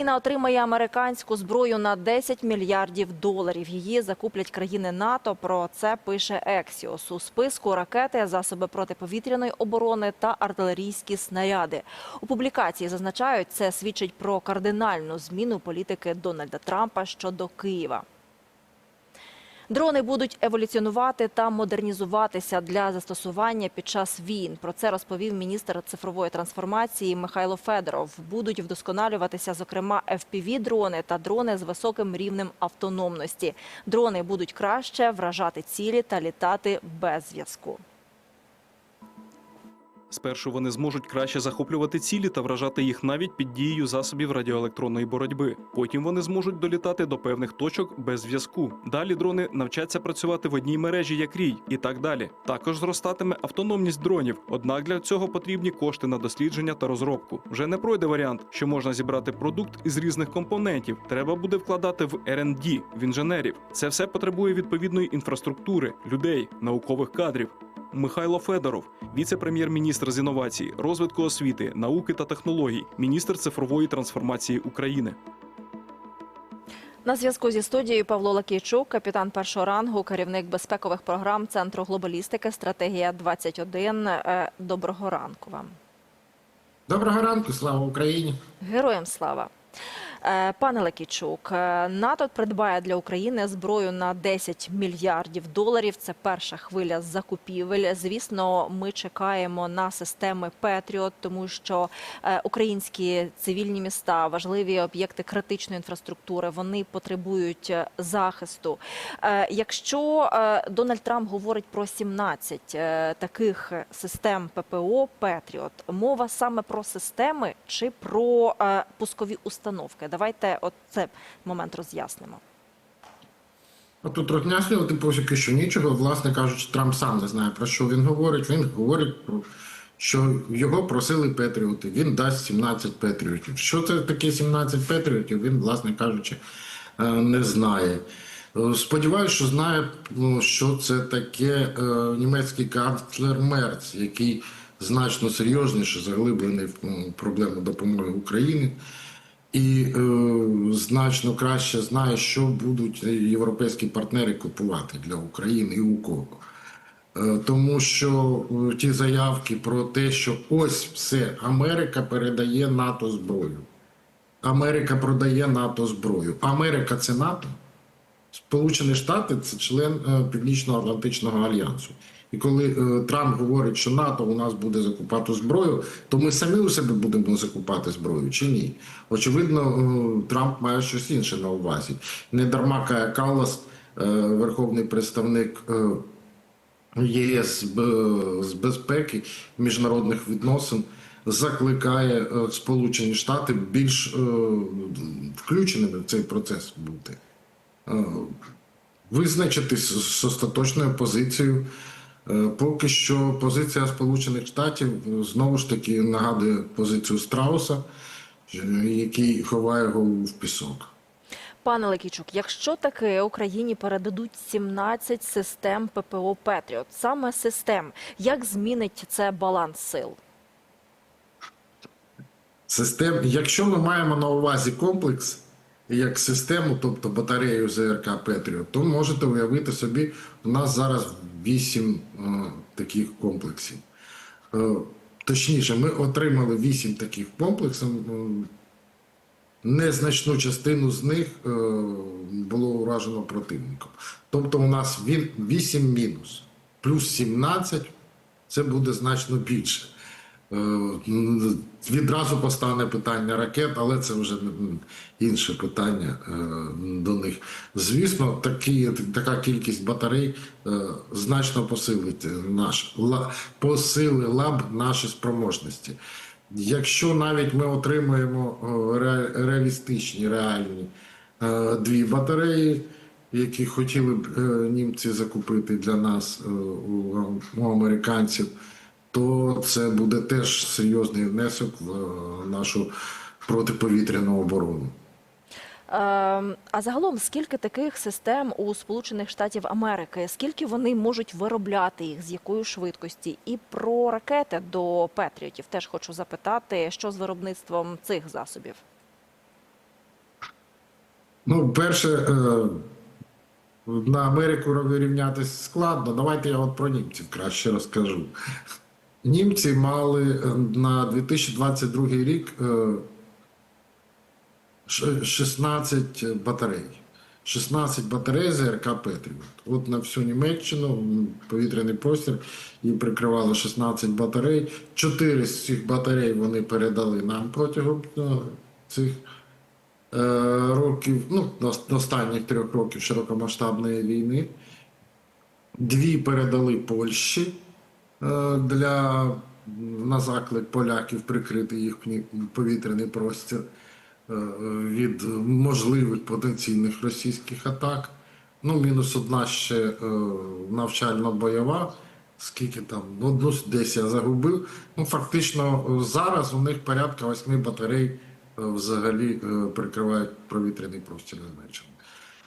Україна отримає американську зброю на 10 мільярдів доларів. Її закуплять країни НАТО. Про це пише Ексіос. У списку ракети, засоби протиповітряної оборони та артилерійські снаряди. У публікації зазначають, це свідчить про кардинальну зміну політики Дональда Трампа щодо Києва. Дрони будуть еволюціонувати та модернізуватися для застосування під час війн. Про це розповів міністр цифрової трансформації Михайло Федоров. Будуть вдосконалюватися, зокрема, fpv дрони та дрони з високим рівнем автономності. Дрони будуть краще вражати цілі та літати без зв'язку. Спершу вони зможуть краще захоплювати цілі та вражати їх навіть під дією засобів радіоелектронної боротьби. Потім вони зможуть долітати до певних точок без зв'язку. Далі дрони навчаться працювати в одній мережі, як рій, і так далі. Також зростатиме автономність дронів. Однак для цього потрібні кошти на дослідження та розробку. Вже не пройде варіант, що можна зібрати продукт із різних компонентів. Треба буде вкладати в R&D, в інженерів. Це все потребує відповідної інфраструктури, людей, наукових кадрів. Михайло Федоров, віце-прем'єр-міністр з інновацій, розвитку освіти, науки та технологій, міністр цифрової трансформації України. На зв'язку зі студією Павло Лакійчук, капітан першого рангу, керівник безпекових програм Центру глобалістики, стратегія 21. Е, Доброго ранку вам. Доброго ранку, слава Україні. Героям слава. Е, Пане Лекічук, е, НАТО придбає для України зброю на 10 мільярдів доларів. Це перша хвиля закупівель. Звісно, ми чекаємо на системи Петріот, тому що е, українські цивільні міста, важливі об'єкти критичної інфраструктури, вони потребують захисту. Якщо Дональд Трамп говорить про 17 е, таких систем ППО Петріот, мова саме про системи чи про пускові установки? Давайте от це момент роз'яснимо. А тут роз'яснювати поки що нічого. Власне кажучи, Трамп сам не знає про що він говорить. Він говорить про що його просили Петріоти. Він дасть 17 Петріотів. Що це таке 17 Петріотів? Він, власне кажучи, е, не знає. Е, Сподіваюсь, що знає, ну, що це таке е, німецький канцлер Мерц, який значно серйозніше заглиблений в проблему допомоги Україні. І е, значно краще знає, що будуть європейські партнери купувати для України і у кого. Е, тому що е, ті заявки про те, що ось все, Америка передає НАТО зброю. Америка продає НАТО зброю. Америка це НАТО. Сполучені Штати це член е, Північно-Атлантичного альянсу. І коли е, Трамп говорить, що НАТО у нас буде закупати зброю, то ми самі у себе будемо закупати зброю чи ні? Очевидно, е, Трамп має щось інше на увазі. Не дарма Кая Каллас, е, верховний представник ЄС з безпеки міжнародних відносин. Закликає Сполучені Штати більш включеними в цей процес бути визначитись з остаточною позицією. Е, Поки що позиція Сполучених Штатів е, знову ж таки нагадує позицію Страуса, е, який ховає голову в пісок. Пане Лекічук, якщо таки Україні передадуть 17 систем ППО Петріот, саме систем, як змінить це баланс сил? Систем, якщо ми маємо на увазі комплекс як систему, тобто батарею ЗРК Петріот, то можете уявити собі, у нас зараз 8 е, таких комплексів. Е, точніше, ми отримали 8 таких комплексів. е, Незначну частину з них було уражено противником. Тобто, у нас він 8 мінус, плюс 17 це буде значно більше. Е, м, Відразу постане питання ракет, але це вже інше питання е, до них. Звісно, такі, така кількість батарей е, значно посилить наш ла- посилила б наші спроможності. Якщо навіть ми отримаємо ре- реалістичні реальні дві батареї, які хотіли б німці закупити для нас у американців, то це буде теж серйозний внесок в е, нашу протиповітряну оборону. Ем, А загалом, скільки таких систем у Сполучених Штатів Америки? Скільки вони можуть виробляти їх, з якою швидкості? І про ракети до Петріотів теж хочу запитати, що з виробництвом цих засобів? Ну, перше, е, на Америку вирівнятися складно. Давайте я от про німців краще розкажу. Німці мали е, на 2022 рік е, ш- 16 батарей. 16 батарей ЗРК Петріот. От на всю Німеччину повітряний простір і прикривало 16 батарей. Чотири з цих батарей вони передали нам протягом е, цих е, років, ну, останніх трьох років широкомасштабної війни. Дві передали Польщі е, для на заклик поляків прикрити їхній повітряний простір е, від можливих потенційних російських атак. Ну, мінус одна ще е, навчально-бойова. Скільки там, одну десь я загубив. Ну, фактично, е, зараз у них порядка восьми батарей е, взагалі е, прикривають провітряний простір Німеччини.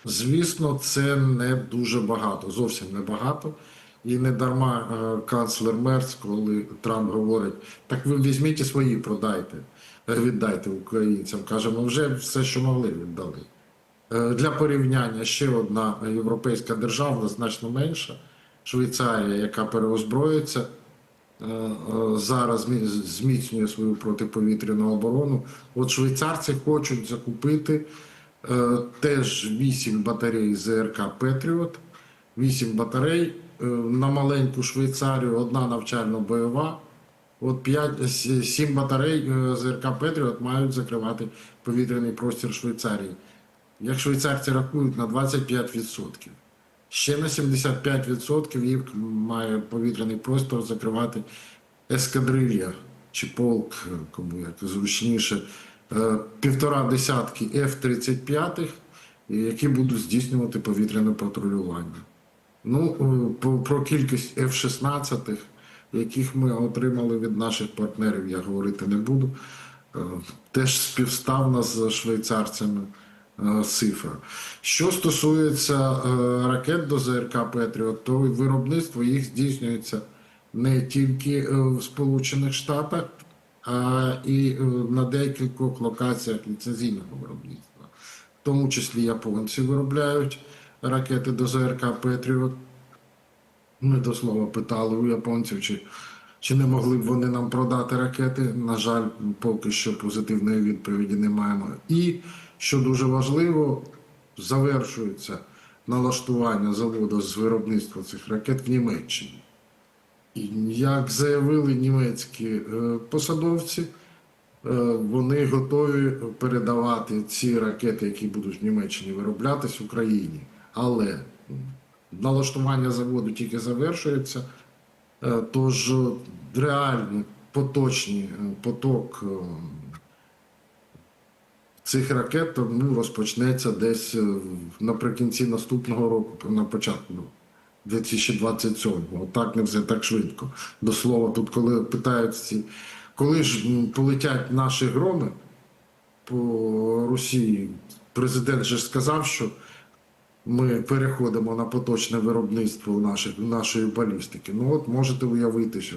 Звісно, це не дуже багато, зовсім не багато. І не дарма е, канцлер Мерц, коли Трамп говорить, так ви візьміть і свої продайте, е, віддайте українцям. Каже, ми вже все, що могли, віддали. Е, Для порівняння ще одна європейська держава, значно менша, Швейцарія, яка переозброїться, зараз зміцнює свою протиповітряну оборону. От швейцарці хочуть закупити теж 8 батарей ЗРК Петріот, 8 батарей на маленьку Швейцарію, одна навчально-бойова. От 5, 7 батарей е, ЗРК Петріот мають закривати повітряний простір Швейцарії. Як швейцарці рахують на 25%. Ще на 75% їх має повітряний простір закривати ескадрилья чи полк, е, кому як зручніше, е, півтора десятки F-35, які будуть здійснювати повітряне патрулювання. Ну, е, про кількість F-16, яких ми отримали від наших партнерів, я говорити не буду. Е, Теж співставна з швейцарцями е, цифра. Що стосується ракет до ЗРК Петріот, то виробництво їх здійснюється не тільки в Сполучених Штатах, а і на декількох локаціях ліцензійного виробництва. В тому числі японці виробляють ракети до ЗРК Петріот. Ми до слова питали у японців, чи, чи не могли б вони нам продати ракети. На жаль, поки що позитивної відповіді не маємо. І, що дуже важливо, завершується налаштування заводу з виробництва цих ракет в Німеччині. І як заявили німецькі е, посадовці, е, вони готові передавати ці ракети, які будуть в Німеччині вироблятись Україні. Але налаштування заводу тільки завершується, е, тож е, реальний поточний е, поток цих ракет ну, розпочнеться десь наприкінці наступного року, на початку 2027-го. Так не все так швидко. До слова, тут коли питають коли ж полетять наші громи по Росії, президент же сказав, що ми переходимо на поточне виробництво наших, нашої балістики. Ну от можете уявити, що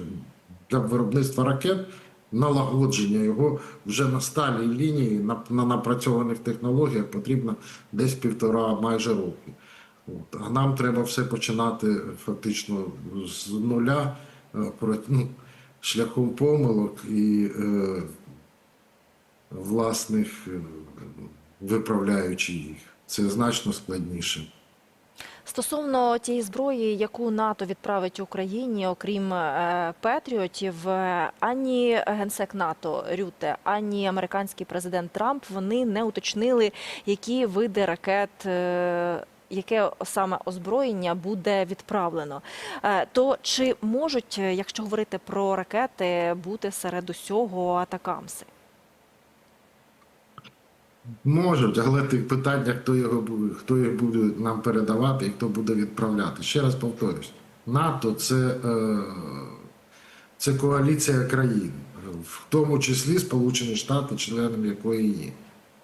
для виробництва ракет налагодження його вже на сталій лінії, на, на напрацьованих технологіях потрібно десь півтора майже роки. От. А нам треба все починати фактично з нуля, е, ну, шляхом помилок і е, власних е, виправляючи їх. Це значно складніше. Стосовно тієї зброї, яку НАТО відправить Україні, окрім е, Петріотів, е, ані генсек НАТО Рюте, ані американський президент Трамп вони не уточнили, які види ракет. е, Яке саме озброєння буде відправлено? То чи можуть, якщо говорити про ракети, бути серед усього атакамси? Можуть, але питання, хто його буде, хто їх буде нам передавати і хто буде відправляти. Ще раз повторюсь: НАТО це, е, це коаліція країн, в тому числі Сполучені Штати, членом якої є.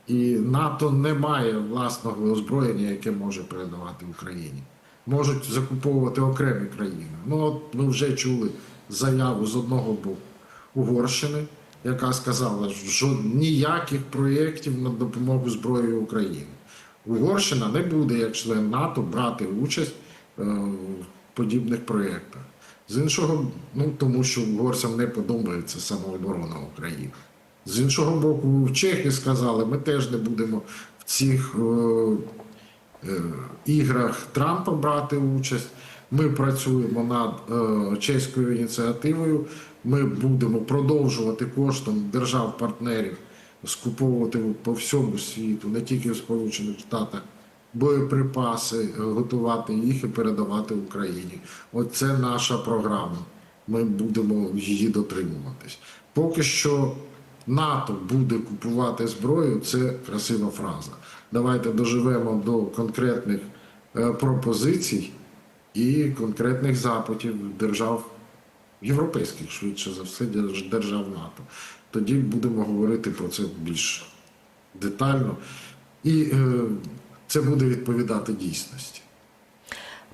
І НАТО не має власного озброєння, яке може передавати Україні. Можуть закуповувати окремі країни. Ну от ми вже чули заяву з одного боку Угорщини, яка сказала, що ніяких проєктів на допомогу зброї Україні. Угорщина не буде як член НАТО брати участь е, в подібних проєктах. З іншого, ну тому що угорцям не подобається самооборона України. З іншого боку, чехи сказали, ми теж не будемо в цих е, е, іграх Трампа брати участь. Ми працюємо над е, чеською ініціативою. Ми будемо продовжувати коштом держав-партнерів скуповувати по всьому світу, не тільки в Сполучених Штатах, боєприпаси, е, готувати їх і передавати Україні. Оце наша програма. Ми будемо її дотримуватись. Поки що НАТО буде купувати зброю, це красива фраза. Давайте доживемо до конкретних е, пропозицій і конкретних запитів держав європейських, швидше за все, держ- держав НАТО. Тоді будемо говорити про це більш детально. І е, це буде відповідати дійсності.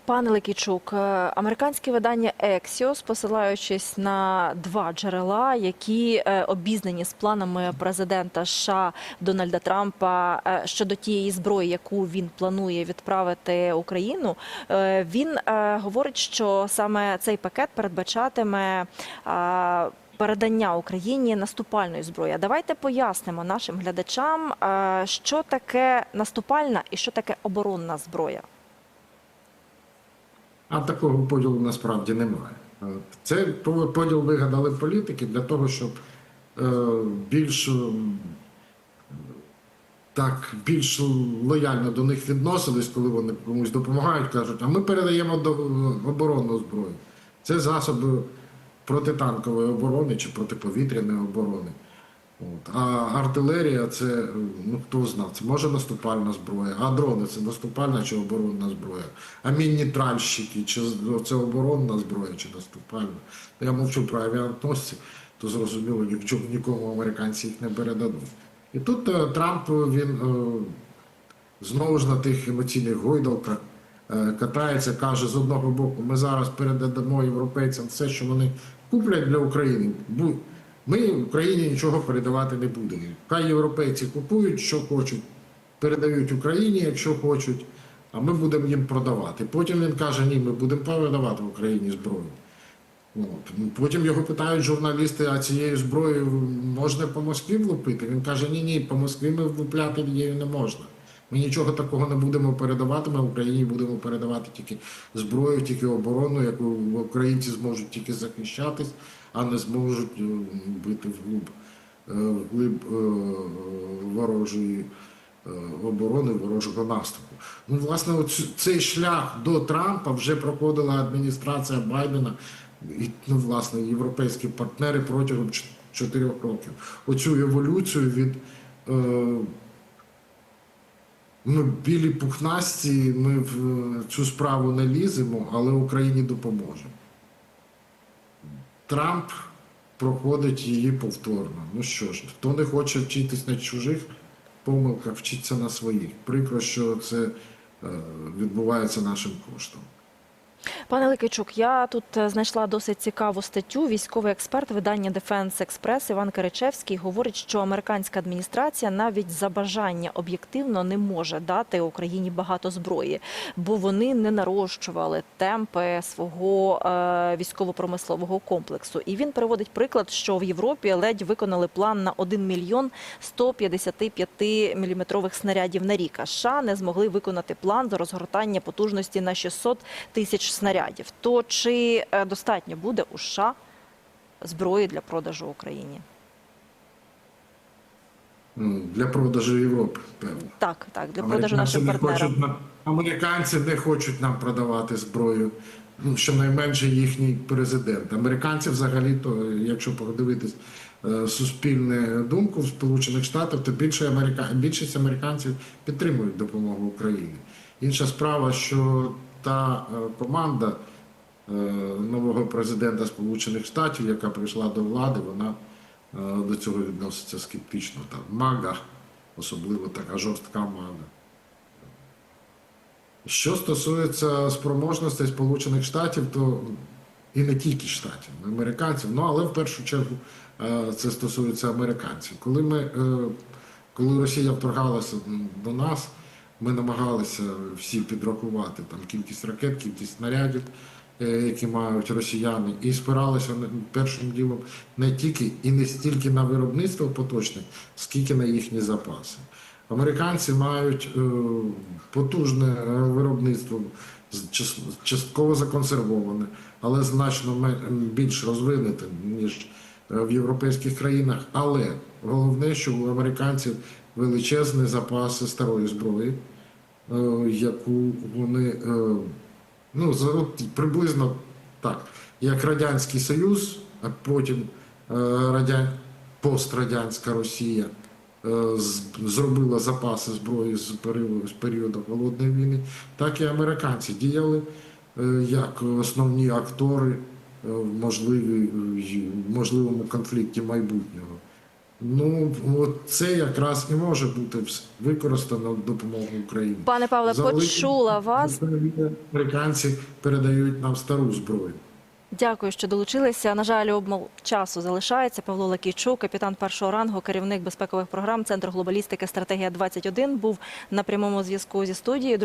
Пане Ликійчук, е, американське видання Axios, посилаючись на два джерела, які е, обізнані з планами президента США Дональда Трампа е, щодо тієї зброї, яку він планує відправити Україну, він говорить, що саме цей пакет передбачатиме. Передання Україні наступальної зброї. Давайте пояснимо нашим глядачам, що таке наступальна і що таке оборонна зброя. А такого поділу насправді немає. Це поділ вигадали політики для того, щоб е, більш, так, більш лояльно до них відносились, коли вони комусь допомагають, кажуть, а ми передаємо до оборонну зброю. Це засоби протитанкової оборони чи протиповітряної оборони. От. А артилерія це, ну хто знав, це може наступальна зброя, а дрони це наступальна чи оборонна зброя, а мінні тральщики, чи це оборонна зброя, чи наступальна. Я мовчу про авіаносці, то зрозуміло, нічого нікому американці їх не передадуть. І тут е, Трамп він е, знову ж на тих емоційних гойдалках е, катається, каже: з одного боку, ми зараз передамо європейцям все, що вони куплять для України. Ми Україні нічого передавати не будемо. Хай європейці купують, що хочуть, передають Україні, якщо хочуть, а ми будемо їм продавати. Потім він каже: ні, ми будемо передавати Україні зброю. От. Ну, Потім його питають журналісти, а цією зброєю можна по Москві влупити? Він каже, ні, ні, по Москві ми влупляти її не можна. Ми нічого такого не будемо передавати, ми в Україні будемо передавати тільки зброю, тільки оборону, яку українці зможуть тільки захищатись, а не зможуть е, бити вглуб, е, вглиб е, ворожої оборони, ворожого наступу. Ну, власне, цей шлях до Трампа вже проходила адміністрація Байдена і, ну, власне, європейські партнери протягом чотирьох років. Оцю еволюцію від ми білі пухнасті, ми в е, цю справу не ліземо, але Україні допоможемо. Трамп проходить її повторно. Ну що ж, хто не хоче вчитись на чужих помилках, вчиться на своїх. Прикро, що це е, відбувається нашим коштом. Пане Ликичук, я тут е, знайшла досить цікаву статтю. Військовий експерт видання Defense Express Іван Киричевський говорить, що американська адміністрація навіть за бажання об'єктивно не може дати Україні багато зброї, бо вони не нарощували темпи свого е, військово-промислового комплексу. І він приводить приклад, що в Європі ледь виконали план на 1 мільйон 155 міліметрових снарядів на рік. А США не змогли виконати план за розгортання потужності на 600 тисяч снарядів. То чи е, достатньо буде у США зброї для продажу Україні? Ну, Для продажу Європи, певно. Так, так, для продажу нашим не партнерам. хочуть Американці не хочуть нам продавати зброю. Ну, щонайменше їхній президент. Американці взагалі, то якщо подивитись е, суспільну думку в Сполучених Штатах, то більше Америка... більшість американців підтримують допомогу Україні. Інша справа, що та е, команда е, нового президента Сполучених Штатів, яка прийшла до влади, вона е, до цього відноситься скептично. Там мага, особливо така жорстка мага. Що стосується спроможностей Сполучених Штатів, то і не тільки штатів, американців, ну але в першу чергу це стосується американців. Коли ми, коли Росія вторгалася до нас, Ми намагалися всі підрахувати там кількість ракет, кількість снарядів, е, які мають росіяни, і спиралися першим ділом не тільки і не стільки на виробництво поточне, скільки на їхні запаси. Американці мають е, потужне е, виробництво, частково законсервоване, але значно більш розвинуте, ніж в європейських країнах. Але головне, що у американців величезні запаси старої зброї, е, яку вони е, ну, приблизно так, як Радянський Союз, а потім е, радян... пострадянська Росія зробила запаси зброї з періоду, Холодної війни, так і американці діяли як основні актори в можливому конфлікті майбутнього. Ну, це якраз і може бути використано в допомогу Україні. Пане Павле, За почула вас. Американці передають нам стару зброю. Дякую, що долучилися. На жаль, обмал часу залишається. Павло Лакійчук, капітан першого рангу, керівник безпекових програм Центру глобалістики стратегія 21 був на прямому зв'язку зі студією.